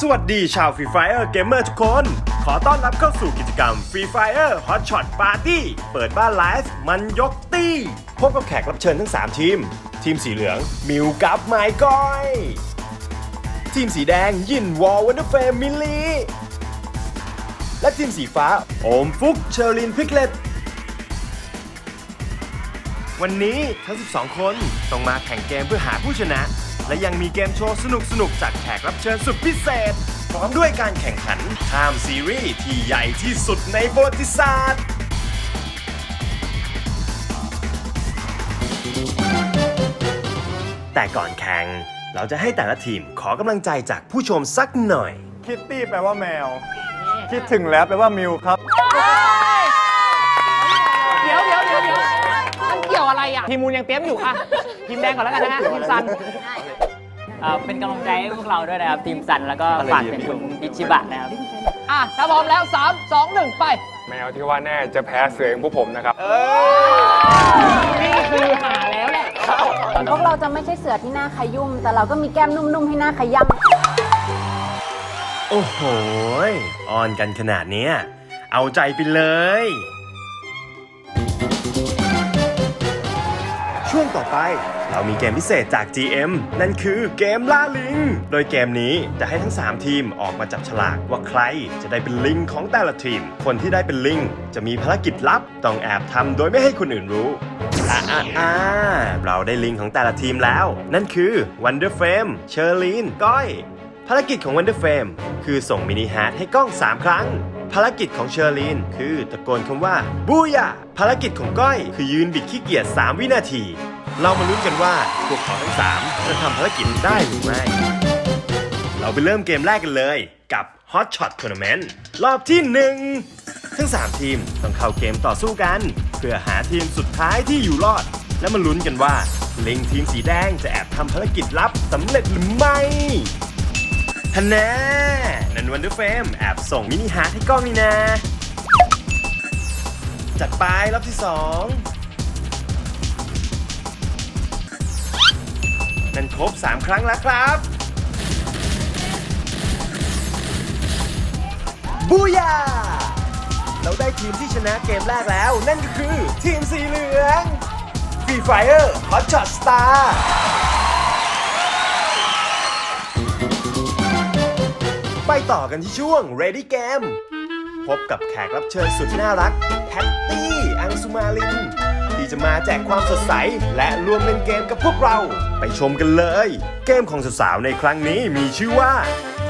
สวัสดีชาว Free Fire Gamer ทุกคน ขอต้อนรับเข้าสู่กิจกรรม Free Fire Hot Shot Party เปิดบ้านไลฟ์มันยกตี้พบกับแขกรับเชิญทั้ง 3 ทีม ทีมสีเหลือง มิวกับไมก้อย ทีมสีแดงยินวอลวันเดอร์เฟมิลลีและทีมสีฟ้า โอมฟุกเชอร์ลินพิกเลตวันนี้ทั้ง 12 คนต้องมาแข่งเกมเพื่อหาผู้ชนะ และยังมีเกมโชว์สนุกๆจากแขกรับเชิญสุดพิเศษ พร้อมด้วยการแข่งขันข้ามซีรีส์ที่ใหญ่ที่สุดในประวัติศาสตร์ แต่ก่อนแข่ง เราจะให้แต่ละทีมขอกำลังใจจากผู้ชมสักหน่อย คิตตี้แปลว่าแมว คิดถึงแล้วแปลว่ามิวครับ ทีมมูลยังเตรียมอยู่อะทีมแดงก่อนแล้วกันนะฮะทีมซันเอ่อเป็นกำลังใจให้พวกเราด้วยนะครับ ทีมสันแล้วก็ฝากถึงคุณพิชิบะนะครับ อะถ้าพร้อมแล้ว 3 2 1 ไปแมวที่ว่าแน่จะแพ้เสืออย่างพวกผมนะครับนี่คือหาแล้วแหละพวกเราจะไม่ใช่เสือที่หน้าขยุ่ม แต่เราก็มีแก้มนุ่มๆ ให้หน้าขย้ำโอ้โหยออนกันขนาดเนี้ยเอาใจไปเลย ช่วงต่อไป เรามีเกมพิเศษจาก GM นั่นคือเกมล่าลิง โดยเกมนี้จะให้ทั้ง 3 ทีมออกมาจับฉลากว่าใครจะได้เป็นลิงของแต่ละทีม คนที่ได้เป็นลิงจะมีภารกิจลับต้องแอบทำโดยไม่ให้คนอื่นรู้อ่าอ่าอ่าเราได้ลิงของแต่ละทีมแล้ว นั่นคือ Wonder Frame เชอร์ลีนก้อย ภารกิจของ Wonder Frame คือส่งมินิฮาร์ดให้กล้อง 3 ครั้ง ภารกิจของเชอร์ลีนคือตะโกนคำว่าบูยาภารกิจของก้อยคือยืนบิดขี้เกียจ3 วินาที เรามาลุ้นกันว่าพวกเขาทั้ง 3 จะทำภารกิจได้หรือไม่ เราไปเริ่มเกมแรกกันเลยกับ Hot Shot Tournament รอบที่ 1 ทั้ง 3 ทีมต้องเข้าเกมต่อสู้กัน เพื่อหาทีมสุดท้ายที่อยู่รอด และมาลุ้นกันว่าลิงทีมสีแดงจะแอบทำภารกิจลับสำเร็จหรือไม่ ฮันแน่นันวันเดอร์เฟมแอบส่งมินิฮาร์ทให้กล้องนี่นะ จัดไปรอบที่2นั่นครบ 3 ครั้งแล้วครับ บูยาเราได้ทีมที่ชนะเกมแรกแล้ว นั่นก็คือทีมสีเหลืองฟีไฟเออร์ฮอตช็อตสตาร์ ต่อกันที่ช่วง Ready Game พบกับแขกรับเชิญสุดน่ารัก แพตตี้ อังสุมาลิน ที่จะมาแจกความสดใส และร่วมเล่นเกมกับพวกเรา ไปชมกันเลย เกมของสาวๆในครั้งนี้มีชื่อว่า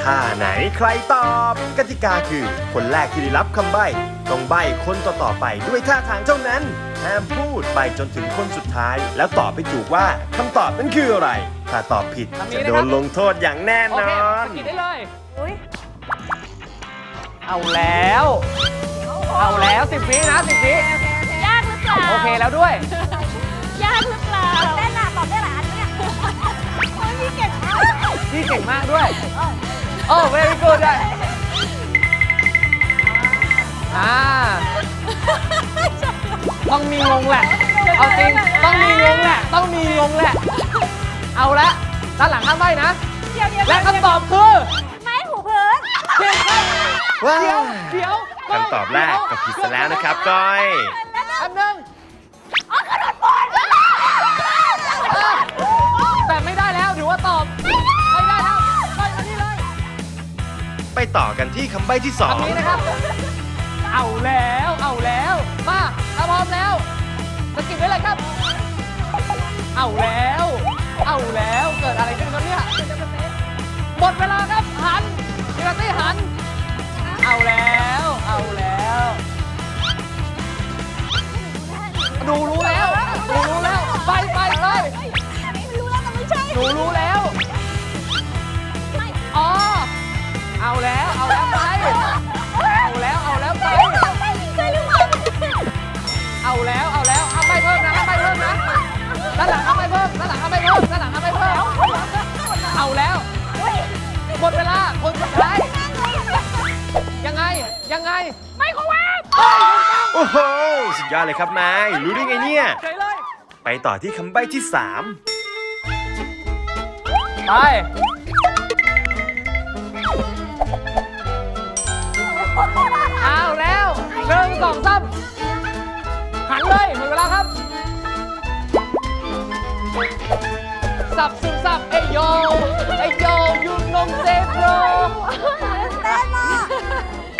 ท่าไหนใครตอบ กติกาคือคนแรกที่ได้รับคำใบ้ต้องใบ้คนต่อๆไปด้วยท่าทางเท่านั้นห้ามพูดไปจนถึงคนสุดท้าย แล้วตอบไปถูกว่าคำตอบนั้นคืออะไร ถ้าตอบผิดจะโดนลงโทษอย่างแน่โอนเคอนสกิดได้เลยอุ๊ย เอาแล้ว เอาแล้วสิบวินะสิบวิยากหรือเปล่าโอเคแล้วด้วย ยากหรือเปล่าเต้นอะตอบได้หลายอันเนี่ยโอ้ยพี่เก่งมากพี่เก่งมากด้วยโอ้ very good ด้วยอ่าต้องมีงงแหละ เอาจริง ต้องมีงงแหละ ต้องมีงงแหละ เอาละด้านหลังห้ามใบนะเดี๋ยวเดี๋ยวและคำตอบคือ ว้าเดี๋ยววเดี๋ยวคำตอบแรกก็ผิดซะแล้วนะครับก้อยอันหนึ่งแต่ไม่ได้แล้วถือว่าตอบไม่ได้แล้วไปอันนี้เลยไปต่อกันที่คำใบ้ที่สออันงนี้นะครับ เอาแล้วเอาแล้วมาถ้าพร้อมแล้วสกิปไว้เลยครับ เอาแล้ว เอาแล้วเกิดอะไรขึ้นครับเนี่ยหมดเวลาครับหันเจลตี้หัน เอาแล้ว เอาแล้วดูรู้แล้วดูรู้แล้ว ไปไปไปไม่รู้แล้วแต่ไม่ใช่หนูรู้แล้ว อ๋อ เอาแล้ว เอาแล้วไป เอาแล้ว เอาแล้วไป ไม่ใช่หรือเปล่าเอาแล้ว เอาแล้วห้ามไปเพิ่มนะห้ามไปเพิ่มนะ ด้านหลังห้ามไปเพิ่ม ด้านหลังห้ามไปเพิ่ม ด้านหลังห้ามไปเพิ่ม เอาแล้ว หมดเวลา คนสุดท้ายยังไง ยังไง ไม่ของว่าโอ้โห สุดยอดเลยครับไม้รู้ได้ไงเนี่ย เฉยเลย ไปต่อที่คำใบ้ที่สามไป เอาแล้วหนึ่งสองสามหันเลยหมดเวลาครับ สับซึมสับเอยโยเอยโยยูนงเซโปร เต้นอะ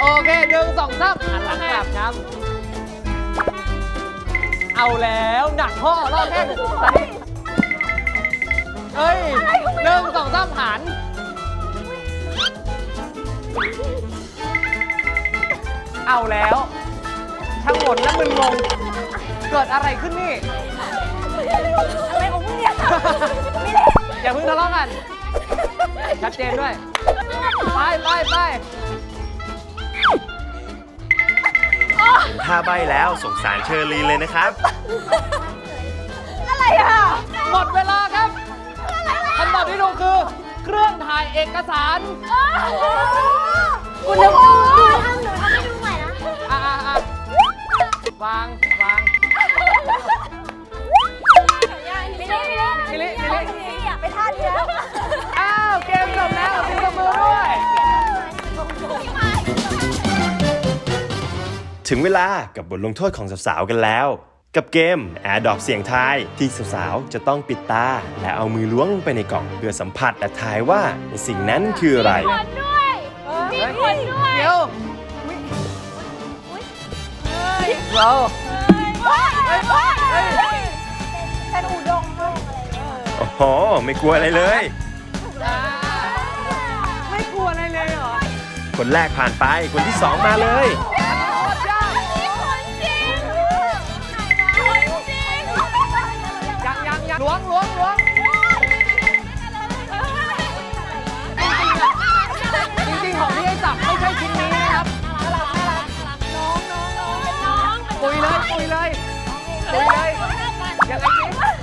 โอเคหนึ่งสองสามหันหลังกลับครับ เอาแล้วหนักข้อรอบแรกตอนนี้เอ้ยหนึ่งสองสามหัน เอาแล้วช่างหมดและมึนงง เกิดอะไรขึ้นนี่ อะไรของมึงเนี่ยไม่เล่นอย่าเพิ่งทะเลาะกัน ชัดเจนด้วย ไปไปไป เห็นท่าใบแล้วสงสารเชอรีนเลยนะครับ อะไรอะหมดเวลาครับคำตอบที่ถูกคือ เครื่องถ่ายเอกสารกูนึกดูดูทำหนูทำให้ดูใหม่นะอะอะอะวางวางไม่เล่นไม่เล่นมิลิมิลินี่อะไปท่าเดียวอ้าว ถึงเวลากับบทลงโทษของสาวๆกันแล้ว กับเกมแอร์ดอกเสียงทายที่สาวๆจะต้องปิดตา และเอามือล้วงลงไปในกล่องเพื่อสัมผัสและทายว่าในสิ่งนั้นคืออะไร คนด้วยมีคนด้วยเดี๋ยวเราเป็นอุดงอะไรเงี้ยโอ้โหไม่กลัวอะไรเลย ไม่กลัวอะไรเลยเหรอ คนแรกผ่านไปคนที่สองมาเลย ไม่ใช่ชิ้นนี้นะครับน้องน้องน้องน้อง ปุยเลยปุยเลยปุยเลยยังไงสิ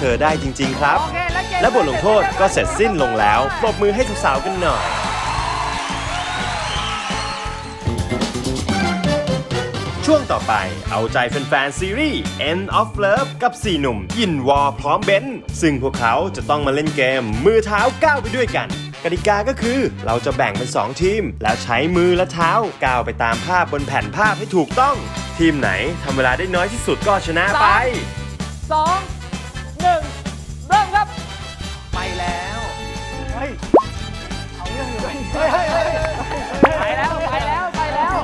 เธอได้จริง ๆ ครับโอเคและเกมและบทลงโทษก็เสร็จสิ้นลงแล้วปรบมือให้สาวๆกันหน่อย ช่วงต่อไปเอาใจแฟนๆซีรีส์ End of Love กับ 4 หนุ่ม ยินวอพร้อมเบนซ์ซึ่งพวกเขาจะต้องมาเล่นเกม มือเท้าก้าวไปด้วยกันกติกาก็คือเราจะแบ่งเป็น 2 ทีม แล้วใช้มือและเท้าก้าวไปตามภาพบนแผ่นภาพให้ถูกต้อง ทีมไหนทำเวลาได้น้อยที่สุดก็ชนะไปสอง หนึ่งเริ่มครับ ไปแล้วเฮ้ยเอาเรื่องอยู่เฮ้ยเฮ้ยเฮ้ยไปแล้วไปแล้วไปแล้ว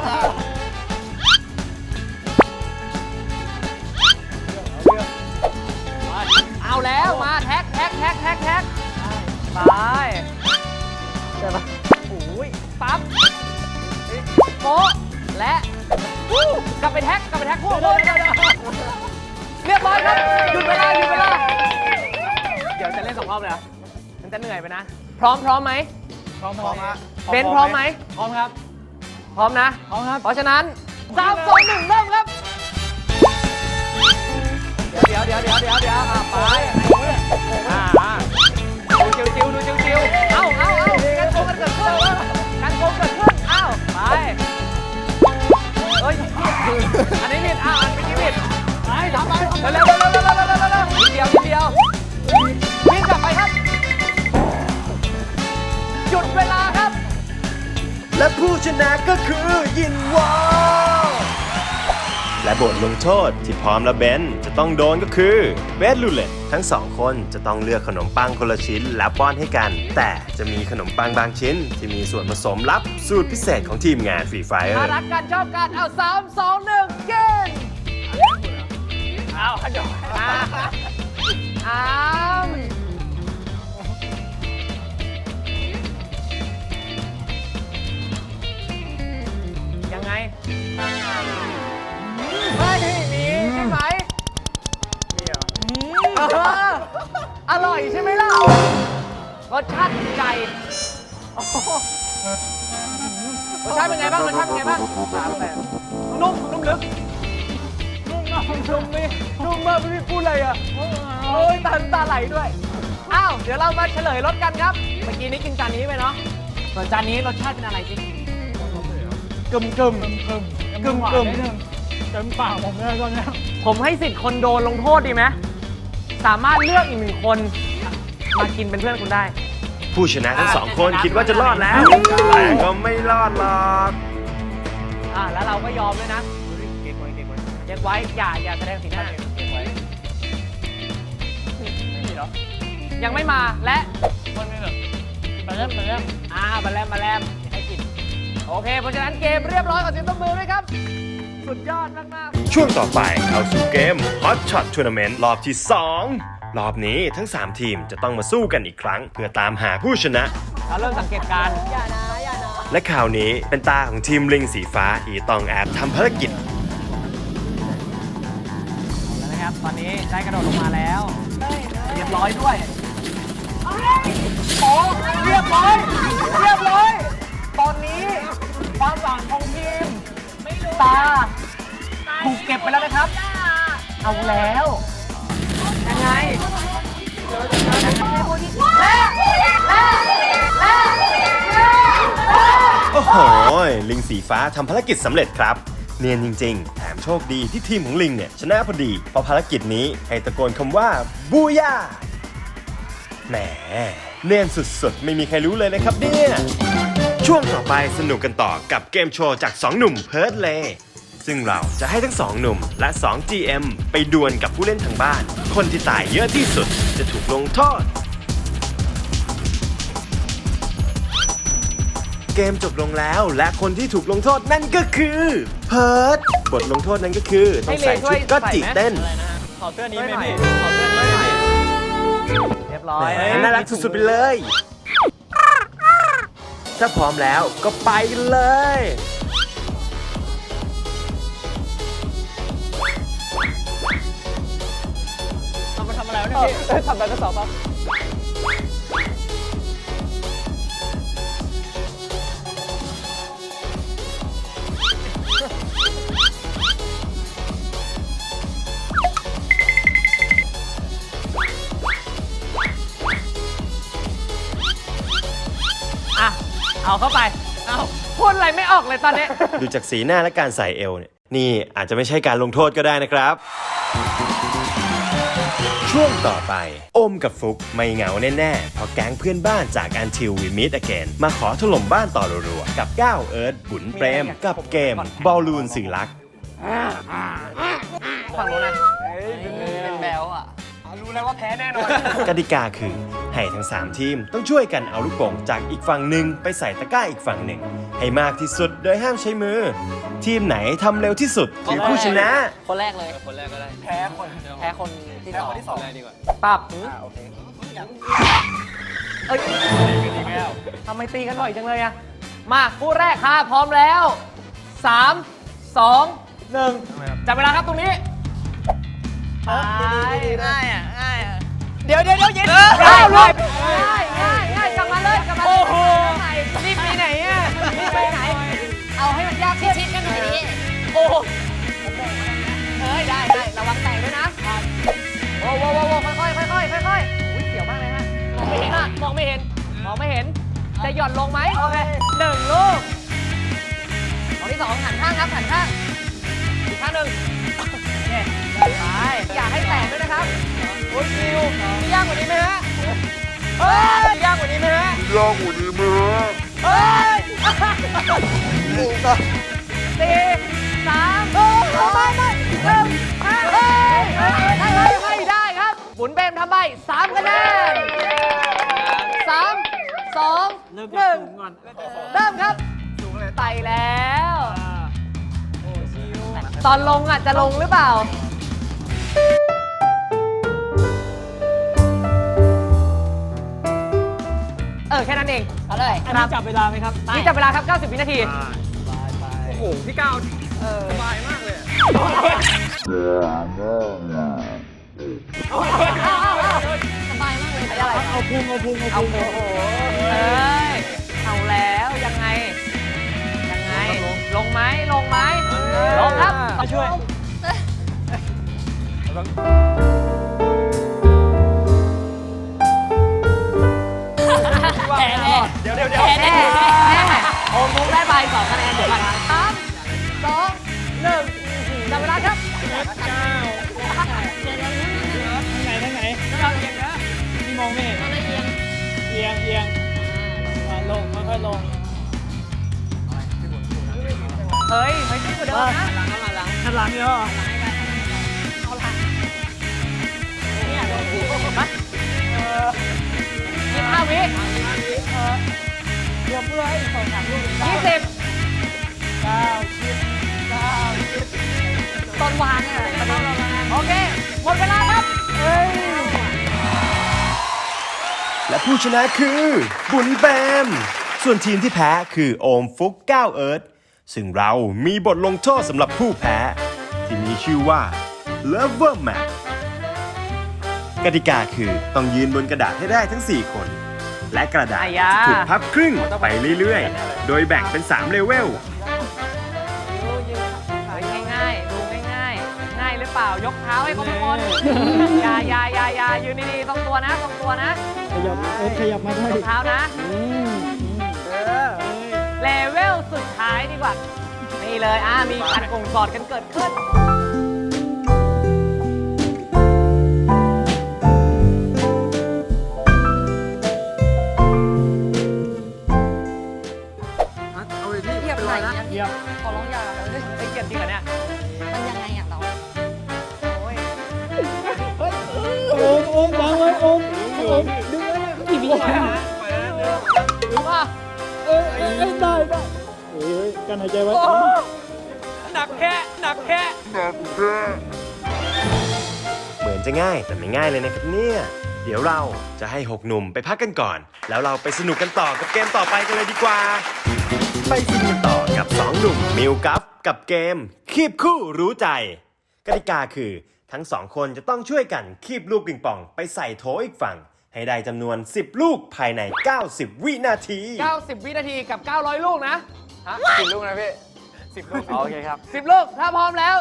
เอาแล้วมาแท็กแท็กแท็กแท็กแท็กไปเดี๋ยวปะโอ้ยปั๊บเฮ้ยโป๊ะและวู้กลับไปแท็กกลับไปแท็กพวกพวก เรียบร้อยครับหยุดเวลาหยุดเวลา เดี๋ยวจะเล่นสองรอบเลยเหรอมันจะเหนื่อยไปนะ พร้อมพร้อมไหมพร้อมพร้อมฮะเบนพร้อมไหม พร้อมครับ พร้อมนะ พร้อมครับ เพราะฉะนั้นสามสองหนึ่งเริ่มครับ เดี๋ยวเดี๋ยวเดี๋ยวเดี๋ยวเดี๋ยวอะไปอ่าอ่าดูจิวจิวดูจิวจิวเอ้าเอ้าเอ้าการโกงกันเกิดขึ้นการโกงเกิดขึ้นเอ้าไปเฮ้ยอันนี้ผิดอะอันนี้ผิดไปทำไป เร็วเร็วเร็วเร็วเร็วเดเดียวเดียววิ่งกลับไปครับ หยุดเวลาครับ และผู้ชนะก็คือยินวอลและบทลงโทษที่พร้อมและเบนจะต้องโดนก็คือเบสลูเลตทั้งสองคนจะต้องเลือกขนมปังคนละชิ้นและป้อนให้กัน แต่จะมีขนมปังบางชิ้น ที่มีส่วนผสมลับสูตรพิเศษของทีมงานฟรีไฟร์รักกันชอบกันเอาสามสองหนึ่งเกม เอาเดี๋ยวอ้าวยังไง เฮ้ยมีใช่ไหมเหรออร่อยใช่ไหมล่ะรสชาติใจรสชาติเป็นไงบ้างรสชาติเป็นไงบ้างสามแบบนุ่มนุ่มลึก ชุ่มไหมชุ่มมากพี่พูดอะไรอะโอ้ยตาตาไหลด้วย อ้าว เดี๋ยวเรามาเฉลยรสกันครับ เมื่อกี้นี้กินจานนี้ไปเนาะส่วนจานนี้รสชาติเป็นอะไรจริงกึมกึมกึมกึมกึมเต็มปากผมเลยตอนนี้ผมให้สิทธิ์คนโดนลงโทษดีไหมสามารถเลือกอีกหนึ่งคน มากินเป็นเพื่อนคุณได้ ผู้ชนะทั้งสองคนคิดว่าจะรอดแล้ว แต่ก็ไม่รอดหรอก อ่าแล้วเราก็ยอมด้วยนะ บไว้เก็บไว้ อย่าอย่าแสดงสีหน้าเก็บไว้ไม่มีหรอ ยังไม่มาและมันไม่แบบมาเริ่มมาเริ่มอ่ามาแลมมาแลมให้กิน โอเค เพราะฉะนั้นเกมเรียบร้อยขอเสียงตบมือด้วยครับ สุดยอดมากๆช่วงต่อไปเข้าสู่เกม Hot Shot Tournament รอบที่ 2 รอบนี้ทั้ง 3 ทีมจะต้องมาสู้กันอีกครั้ง เพื่อตามหาผู้ชนะเราเริ่มสังเกตการณ์อย่านะอย่านะและข่าวนี้เป็นตาของทีมลิงสีฟ้าที่ต้องแอบทำภารกิจ ตอนนี้ได้กระโดดลงมาแล้ว เรียบร้อยด้วยโอ้เรียบร้อย เรียบร้อย ตอนนี้ความหวังของทีมตาถูกเก็บไปแล้วนะครับ เอาแล้ว ยังไงโอ้โห ลิงสีฟ้าทำภารกิจสำเร็จครับ เนียนจริงๆแถม โชคดีที่ทีมของลิงเนี่ยชนะพอดีเพราะภารกิจนี้ให้ตะโกนคำว่าบูย่าแหมเนียนสุดๆ ไม่มีใครรู้เลยนะครับเนี่ยช่วงต่อไปสนุกกันต่อกับเกมโชว์จาก 2 หนุ่มเพิร์ดเลซึ่งเราจะให้ทั้ง 2 หนุ่มและ 2 GM ไปดวลกับผู้เล่นทางบ้าน คนที่ตายเยอะที่สุดจะถูกลงโทษ เกมจบลงแล้ว และคนที่ถูกลงโทษนั่นก็คือเพิร์ดบทลงโทษนั้นก็คือต้องใส่ชุดก็จิเต้นขอเสื้อนี้ไหมพี่ขอเสื้อนี้ไหมเรียบร้อยแหมน่ารักสุดๆไปเลย ถ้าพร้อมแล้วก็ไปกันเลยทำมาทำอะไรวะเนี่ยพี่ทำแบบทดสอบครับ เอาเข้าไป เอาพูดอะไรไม่ออกเลยตอนนี้ ดูจากสีหน้าและการใส่เอวเนี่ย นี่อาจจะไม่ใช่การลงโทษก็ได้นะครับ ช่วงต่อไปโอมกับฟุกไม่เหงาแน่ๆเพราะแก๊งเพื่อนบ้านจากอันทิววิมิดอเกนมาขอถล่มบ้านต่อรัวๆกับก้าวเอิร์ธบุญเปรม กับเกม บอลลูนสื่อรัก ฝั่งนู้นนะเป็นแบลอะรู้ แล้วว่าแพ้แน่นอน กติกาคือให้ทั้ง 3 ทีมต้องช่วยกันเอาลูกโป่งจากอีกฝั่งหนึ่งไปใส่ตะกร้าอีกฝั่งหนึ่ง ให้มากที่สุดโดยห้ามใช้มือ ทีมไหนทำเร็วที่สุดคือผู้ชนะ คนแรกเลย คนแรกก็ได้ แพ้คนแพ้คนที่สองที่สองปับโอเคเอ้ยทำไมตีกันบ่อยจังเลยอะมาคู่แรกค่ะพร้อมแล้ว 3 2 1จับเวลาครับตรงนี้ง่ายอะง่ายอะ เดี๋ยวเดี๋ยวเดี๋ยวเย็นง่ายเลยง่ายง่ายง่ายกลับมาเลยกลับมาโอ้โหรีบไปไหนอะรีบไปไหน เอาให้มันยากชิดๆกันหน่อยดิโอ้โหเฮ้ยได้ได้ระวังแตกด้วยนะโอ้โหโอ้โหค่อยๆค่อยๆค่อยๆอุ้ยเสียวมากเลยฮะมองไม่เห็นอะมองไม่เห็นมองไม่เห็นจะหย่อนลงไหมโอเคหนึ่งลูกตอนที่สองหันข้างครับหันข้างอีกข้างหนึ่งเนี่ยไป อย่าให้แตกด้วยนะครับโอ้ยคิวมียากกว่านี้ไหมฮะเฮ้ยมียากกว่านี้ไหมฮะยากกว่านี้ไหมฮะเฮ้ยสี่สามสองไม่ไม่หนึ่งห้าเฮ้ยเฮ้ยให้ให้ให้ได้ครับ บุญเบมทำใบสามคะแนนสามสองหนึ่งเริ่มครับไต่แล้วตอนลงอะจะลงหรือเปล่า ออแค่นั้นเอง เอาเลยอันนี้จับเวลาไหมครับนี่จับเวลาครับ 90 วินาทีโอ้โห พี่ก้าวสบายมากเลยสบายมากเลยอะไรเอาพุงเอาพุงเอาพุงโอ้โหเอ้ยเอาแล้วยังไง ยังไง ลงไหมลงไหมลงครับ มาช่วยแดี๋ยวเดี๋ยวเดี๋ยวแพ้แน่โอมฟุกได้ไปสองคะแนนเดี๋ยวก่อนสามสองหนึ่งจับเวลาครับเก้าไหนทางไหนเราเอียงนะพี่มองไม่เห็นเอียงเอียงอ่าลงค่อยๆลงเฮ้ยไม่ดีกว่าเดิมนะหันหลังเยอะยี่สิบห้าวิ เดี๋ยวเพื่อให้สองสามลูกยี่สิบเก้าสิบเก้าสิบต้นวางเนี่ยโอเค หมดเวลาครับเฮ้ย และผู้ชนะคือบุญแบม ส่วนทีมที่แพ้คือโอมฟุกก้าวเอิร์ธซึ่งเรามีบทลงโทษสำหรับผู้แพ้ ที่มีชื่อว่า Lover Map กติกาคือต้องยืนบนกระดาษให้ได้ทั้ง 4 คน และกระดาษอะยาจะถูกพับครึ่งไปเรื่อยๆ โดยแบ่งเป็น 3 เลเวล เฮ้ยง่ายๆ ดูง่ายๆ ง่ายหรือเปล่า ยกเท้าให้เขาทุกคนอย่าอย่าอย่าอย่ายืนดีๆ ตรงตัวนะ ตรงตัวนะขยับเออขยับมาได้ตรงเท้านะเลเวลสุดท้ายดีกว่า นี่เลย อ่ามีการกงกอดกันเกิดขึ้น เออเออเออได้ได้เฮ้ยกันหายใจไว้หนักแค่หนักแค่เหมือนจะง่ายแต่ไม่ง่ายเลยนะครับเนี่ย เดี๋ยวเราจะให้6หนุ่มไปพักกันก่อน แล้วเราไปสนุกกันต่อกับเกมต่อไปกันเลยดีกว่า ไปสนุกกันต่อกับ2หนุ่มมิวกับกับเกม คีบคู่รู้ใจ กติกาคือทั้งสองคนจะต้องช่วยกันคีบลูกปิงปอง ไปใส่โถอีกฝั่ง ให้ได้จำนวน 10 ลูกภายใน 90 วินาที 90 วินาทีกับ 900 ลูกนะฮะกี่ลูกนะพี่สิบลูกโอเคครับ 10 ลูก ถ้าพร้อมแล้ว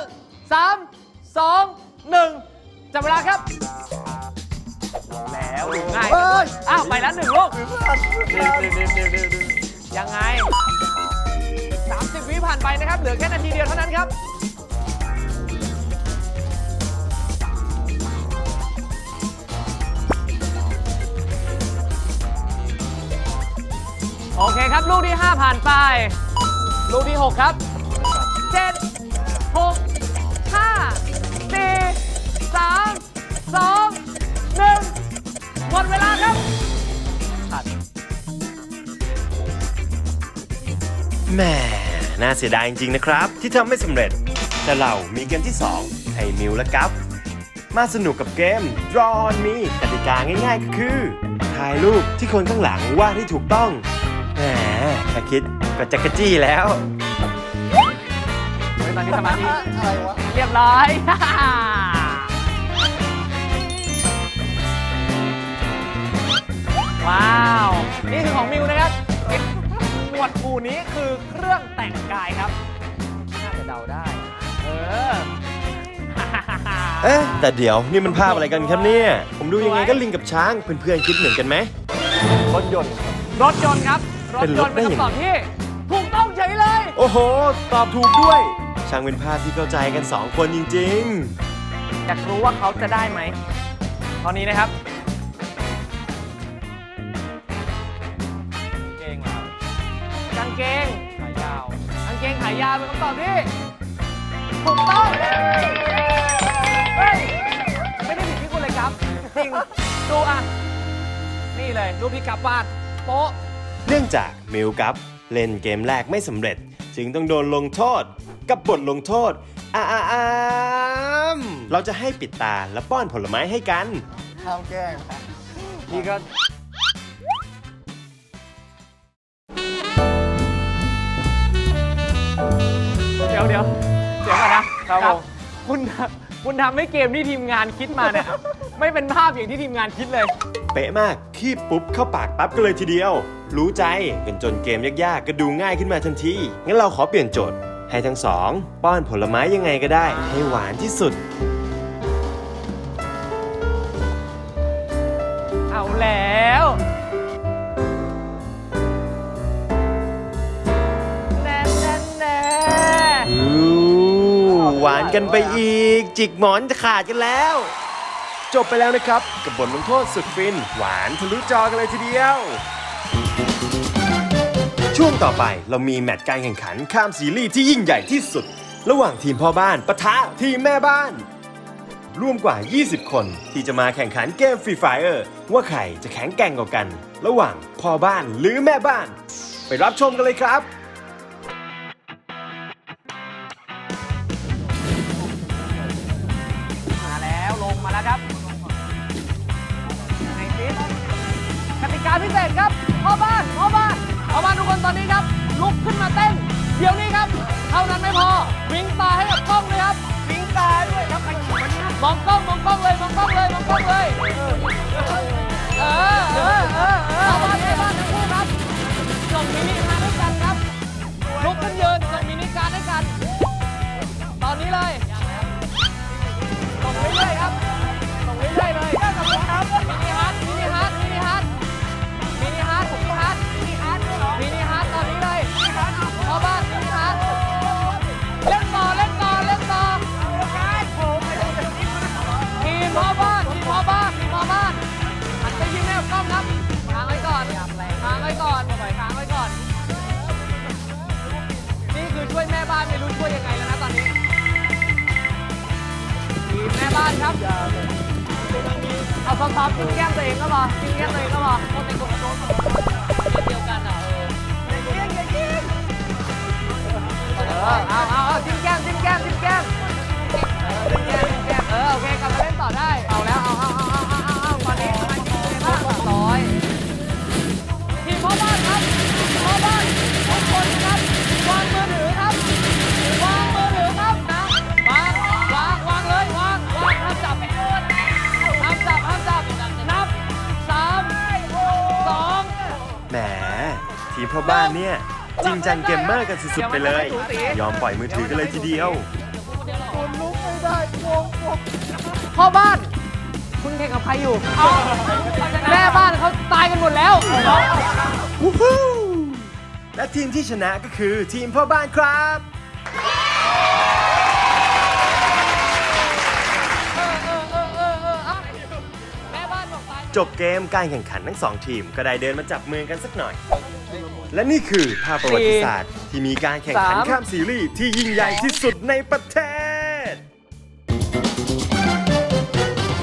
3 2 1 จับเวลาครับ แล้วดูง่ายอ้าว ไปแล้วหนึ่งลูก ยังไง 30 วิผ่านไปนะครับ เหลือแค่นาทีเดียวเท่านั้นครับ ครับ ลูกที่ 5 ผ่านไป ลูกที่ 6 ครับ 7 6 5 4 3 2 1 หมดเวลาครับแหมน่าเสียดายจริงๆนะครับ ที่ทำไม่สำเร็จ แต่เรามีเกมที่ 2 ให้มิวและกัฟมาสนุกกับเกม Draw on Me กติกาง่ายๆก็คือถ่ายรูปที่คนข้างหลังวาดให้ถูกต้อง แหมแค่คิดก็จะกระจี้แล้วเฮ้ยตอนนี้สมาธิเรียบร้อย ว้าว นี่คือของมิวนะครับหมวดหมู่นี้คือเครื่องแต่งกายครับ น่าจะเดาได้ เออ เอ๊ะแต่เดี๋ยวนี่มันภาพอะไรกันครับเนี่ย ผมดูยังไงก็ลิงกับช้าง เพื่อนๆคิดเหมือนกันไหมรถยนต์รถยนต์ครับ รถเป็นยรนถต์ได้เป็นยังไงคำตอบที่ถูกต้องเฉยเลย โอ้โห ตอบถูกด้วย ช่างเป็นภาพที่เข้าใจกัน 2 คนจริง อยากรู้ว่าเขาจะได้ไหม ตอนนี้นะครับ เก่งแล้วกางเกงขายาว กางเกงขายาวเป็นคำตอบที่ถูกต้องเฮ้ยไม่ได้ผิดที่คุณเลยครับ จริง ดูอะ นี่เลยรูปพี่กับวาดโป๊ะๆ เนื่องจากมิวกับเล่นเกมแรกไม่สำเร็จ จึงต้องโดนลงโทษ กับบทลงโทษอาอามเราจะให้ปิดตาและป้อนผลไม้ให้กันห้ามแกล้งนี่ก็เดี๋ยวเดี๋ยวเดี๋ยวก่อนนะครับผม คุณคุณทำให้เกมที่ทีมงานคิดมาเนี่ย ไม่เป็นภาพอย่างที่ทีมงานคิดเลย เป๊ะมาก คีบปุ๊บเข้าปากปั๊บกันเลยทีเดียว รู้ใจกันจนเกมยากๆ ก็ดูง่ายขึ้นมาทันที งั้นเราขอเปลี่ยนโจทย์ ให้ทั้งสอง ป้อนผลไม้ยังไงก็ได้ ให้หวานที่สุด เอาแล้ว แน่แน่แน่หวานกันไปอีก จิกหมอนจะขาดกันแล้ว จบไปแล้วนะครับ กับบทลงโทษสุดฟิน หวานทะลุจอกันเลยทีเดียว ช่วงต่อไปเรามีแมตช์การแข่งขันข้ามซีรีส์ที่ยิ่งใหญ่ที่สุด ระหว่างทีมพ่อบ้านปะทะทีมแม่บ้าน ร่วมกว่า 20 คนที่จะมาแข่งขันเกมฟรีไฟเออร์ว่าใครจะแข็งแกร่งกว่ากัน ระหว่างพ่อบ้านหรือแม่บ้าน ไปรับชมกันเลยครับ ครับพ่อบ้านพ่อบ้านพ่อบ้านทุกคนตอนนี้ครับ ลุกขึ้นมาเต้น เดี๋ยวนี้ครับเท่านั้นไม่พอวิ่งตาให้กับกล้องเลยครับวิ่งตาด้วยครับมองกล้องมองกล้องเลยมองกล้องเลยมองกล้องเลยเออเออเออพ่อบ้านแม่บ้านทั้งคู่ครับส่งมินิมาด้วยกันครับลุกขึ้นยืนส่งมินิการดให้กัน ตอนนี้เลยส่งเรื่อยครับ วยแม่บ้านไม่รู้ช่วยยังไงแล้วนะตอนนี้ทีมแม่บ้านครับ เอาซอฟๆจิ้มแก้มตัวเองก็พอจิ้มแก้มตัวเองก็พอคนในกลุ่มโดนเดียวกันอะเอออย่ายิงอย่ายิงเออเอาเอาเอาจิ้มแก้มจิ้มแก้มจิ้มแก้มเออจิ้มแก้มจิ้มแก้มเออโอเคกลับมาเล่นต่อได้เอาแล้ว พ่อบ้านเนี่ย จริงจังเกมเมอร์กันสุดๆไปเลย ยอมปล่อยมือถือกันเลยทีเดียวพ่อบ้าน คุณแข่งกับใครอยู่แม่บ้านเขาตายกันหมดแล้ววู้ฮู้และทีมที่ชนะก็คือทีมพ่อบ้านครับเออเออเออเออเออเอาแม่บ้านบอกตายจบเกมการแข่งขันทั้งสองทีมก็ได้เดินมาจับมือกันสักหน่อย และนี่คือภาพประวัติศาสตร์ ที่มีการแข่งขันสาม ข้ามซีรีส์ที่ยิ่งใหญ่ที่สุดในประเทศ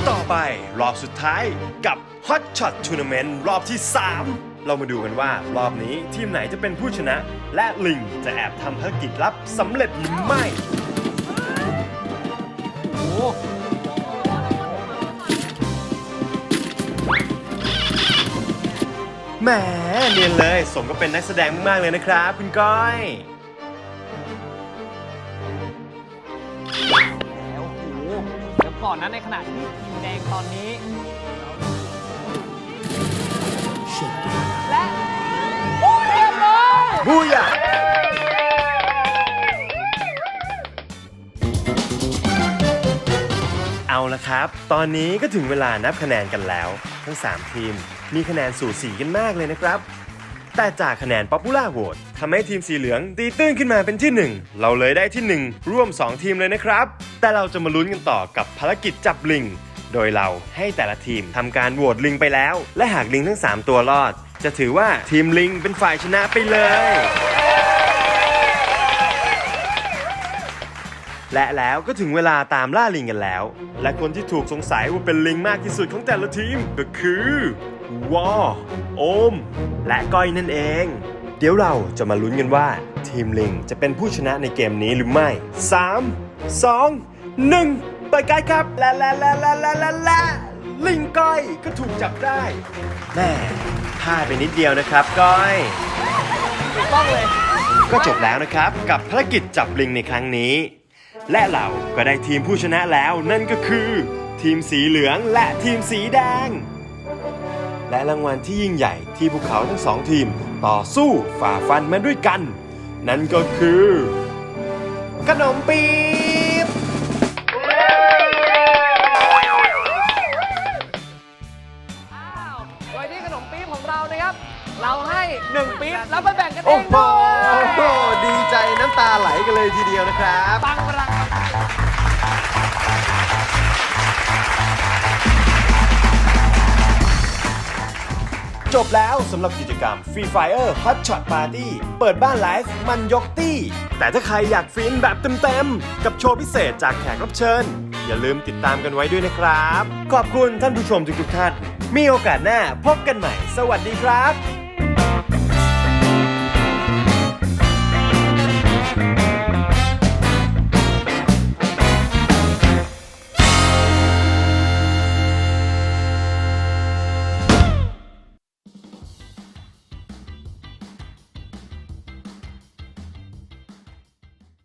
ต่อไปรอบสุดท้ายกับ Hot Shot Tournament รอบที่ 3 เรามาดูกันว่ารอบนี้ทีมไหนจะเป็นผู้ชนะ และลิงจะแอบทำภารกิจลับสำเร็จหรือไม่ แหมเนียนเลย สมก็เป็นนักแสดงมากๆเลยนะครับ คุณก้อย แล้วโอ้โหเดี๋ยวก่อนนะในขณะที่ทีมแดงตอนนี้ และเรียบร้อยบูยาเอาละครับ ตอนนี้ก็ถึงเวลานับคะแนนกันแล้ว ทั้ง 3 ทีม มีคะแนนสูสีกันมากเลยนะครับ แต่จากคะแนนป๊อปปูล่าโหวตทำให้ทีมสีเหลืองตีตื้นขึ้นมาเป็นที่ 1 เราเลยได้ที่ 1 ร่วม 2 ทีมเลยนะครับ แต่เราจะมาลุ้นกันต่อกับภารกิจจับลิง โดยเราให้แต่ละทีมทำการโหวตลิงไปแล้ว และหากลิงทั้ง 3 ตัวรอด จะถือว่าทีมลิงเป็นฝ่ายชนะไปเลย และแล้วก็ถึงเวลาตามล่าลิงกันแล้ว และคนที่ถูกสงสัยว่าเป็นลิงมากที่สุดของแต่ละทีมก็คือ วอโอม และก้อยนั่นเอง เดี๋ยวเราจะมาลุ้นกันว่า ทีมลิงจะเป็นผู้ชนะในเกมนี้หรือไม่ 3 2 1เปิดการดครับและและและและและและและลิงก้อยก็ถูกจับได้แม่พลาดไปนิดเดียวนะครับก้อยถูกต้องเลย ก็จบแล้วนะครับกับภารกิจจับลิงในครั้งนี้ และเราก็ได้ทีมผู้ชนะแล้วนั่นก็คือ ทีมสีเหลืองและทีมสีแดง และรางวัลที่ยิ่งใหญ่ที่พวกเขาทั้งสองทีมต่อสู้ฝ่าฟันมาด้วยกัน นั่นก็คือ ขนมปี๊บอ้าวโดยที่ขนมปี๊บของเรานะครับ เราให้หนึ่งปี๊บแล้วไปแบ่งกันเองด้วยดีใจน้ำตาไหลกันเลยทีเดียวนะครับ ปังพลัง จบแล้วสำหรับกิจกรรม Free Fire Hot Shot Party เปิดบ้านไลฟ์มันยกตี้ แต่ถ้าใครอยากฟินแบบเต็มๆ กับโชว์พิเศษจากแขกรับเชิญ อย่าลืมติดตามกันไว้ด้วยนะครับ ขอบคุณท่านผู้ชมทุกๆท่าน มีโอกาสหน้าพบกันใหม่ สวัสดีครับ